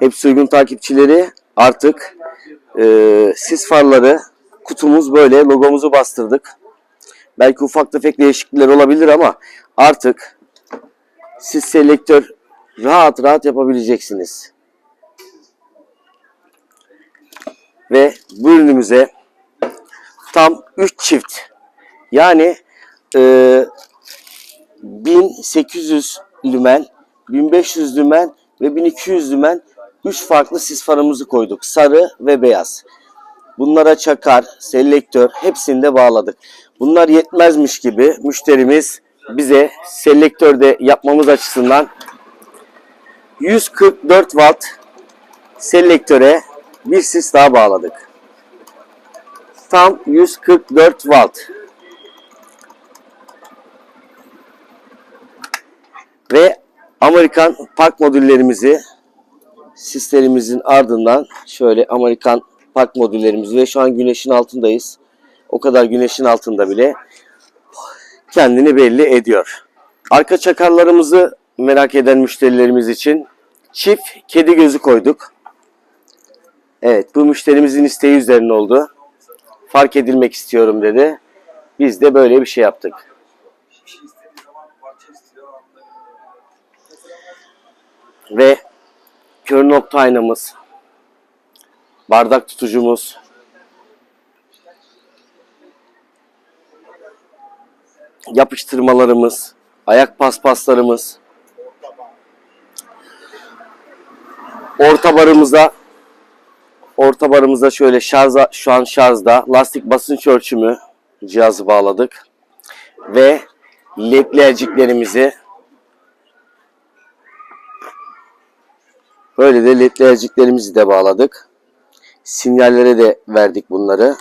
Hepsi uygun takipçileri artık e, sis farları kutumuz böyle logomuzu bastırdık. Belki ufak tefek değişiklikler olabilir ama artık siz selektör rahat rahat yapabileceksiniz. Ve bu ürünümüze tam 3 çift yani e, 1800 lümen, 1500 lümen ve 1200 lümen 3 farklı sis farımızı koyduk. Sarı ve beyaz. Bunlara çakar, selektör hepsini de bağladık. Bunlar yetmezmiş gibi müşterimiz bize selektörde yapmamız açısından 144 watt selektöre bir sis daha bağladık. Tam 144 watt. Ve Amerikan park modüllerimizi sistemimizin ardından şöyle Amerikan park modüllerimizi ve şu an güneşin altındayız. O kadar güneşin altında bile kendini belli ediyor. Arka çakarlarımızı merak eden müşterilerimiz için çift kedi gözü koyduk. Evet bu müşterimizin isteği üzerine oldu. Fark edilmek istiyorum dedi. Biz de böyle bir şey yaptık. Ve kör nokta aynamız, bardak tutucumuz, yapıştırmalarımız, ayak paspaslarımız, orta barımıza orta barımıza şöyle şarja şu an şarjda lastik basınç ölçümü cihazı bağladık. Ve ledlerciklerimizi böyle de ledlerciklerimizi de bağladık. Sinyallere de verdik bunları.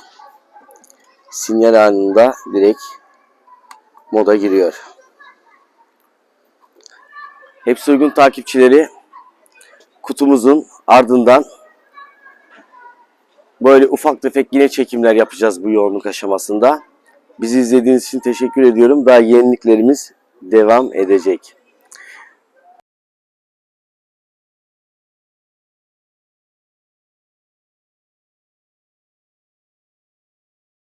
Sinyal anında direkt moda giriyor. Hepsi uygun takipçileri kutumuzun ardından böyle ufak tefek yine çekimler yapacağız bu yoğunluk aşamasında. Bizi izlediğiniz için teşekkür ediyorum. Daha yeniliklerimiz devam edecek.